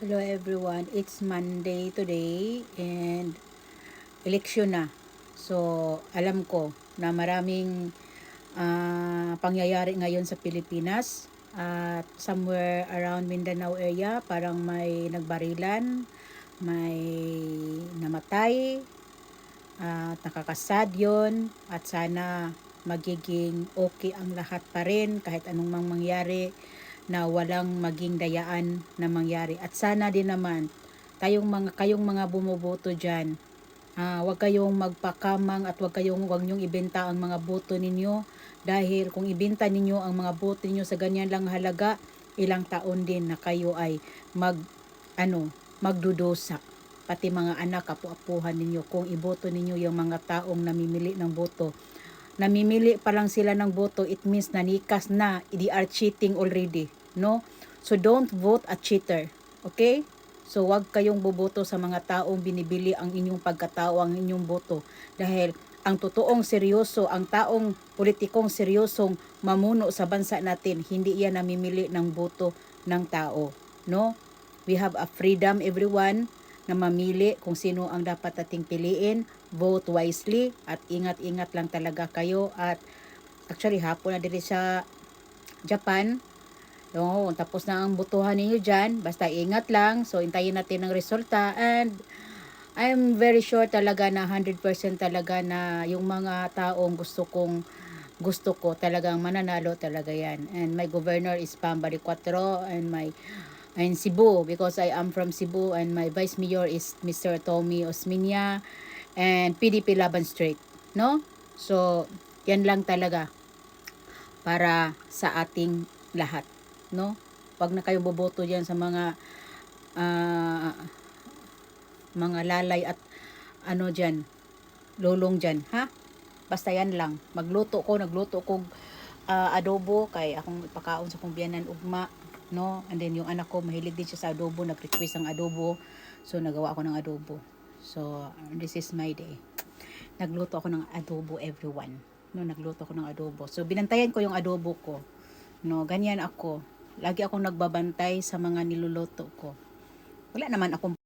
Hello everyone, it's Monday today and election na. So, alam ko na maraming ah, pangyayari ngayon sa Pilipinas at somewhere around Mindanao area parang may nagbarilan, may namatay, at nakakasad yun at sana magiging okay ang lahat pa rin kahit anong mang mangyari na walang maging dayaan na mangyari. At sana din naman, tayong mga, kayong mga bumuboto dyan, ah, wag kayong magpakamang at wag kayong, wag nyong ibenta ang mga boto ninyo. Dahil kung ibenta ninyo ang mga boto ninyo sa ganyan lang halaga, ilang taon din na kayo ay mag, ano, magdudusa. Pati mga anak, apu-apuhan ninyo kung iboto ninyo yung mga taong namimili ng boto namimili pa lang sila ng boto, it means nanikas na, they are cheating already, no? So don't vote a cheater, okay? So wag kayong boboto sa mga taong binibili ang inyong pagkatao, ang inyong boto. Dahil ang totoong seryoso, ang taong politikong seryosong mamuno sa bansa natin, hindi yan namimili ng boto ng tao, no? We have a freedom everyone na mamili kung sino ang dapat nating piliin, vote wisely at ingat-ingat lang talaga kayo at actually hapon na diri sa Japan no, tapos na ang butuhan ninyo dyan basta ingat lang so intayin natin ang resulta and I'm very sure talaga na 100% talaga na yung mga taong gusto kong gusto ko talagang mananalo talaga yan and my governor is Pam Baricuatro and my and Cebu because I am from Cebu and my vice mayor is Mr. Tommy Osminia and PDP Laban Street, no? So, yan lang talaga para sa ating lahat, no? Wag na kayo boboto diyan sa mga ah, mga lalay at ano diyan, lulong diyan, ha? Basta yan lang. Magluto ko, nagluto ko ah, adobo kay akong ipakaon sa kong ugma no? And then yung anak ko mahilig din siya sa adobo, nag-request ng adobo. So nagawa ako ng adobo. So this is my day. Nagluto ako ng adobo everyone. No, nagluto ako ng adobo. So binantayan ko yung adobo ko. No, ganyan ako. Lagi akong nagbabantay sa mga niluluto ko. Wala naman akong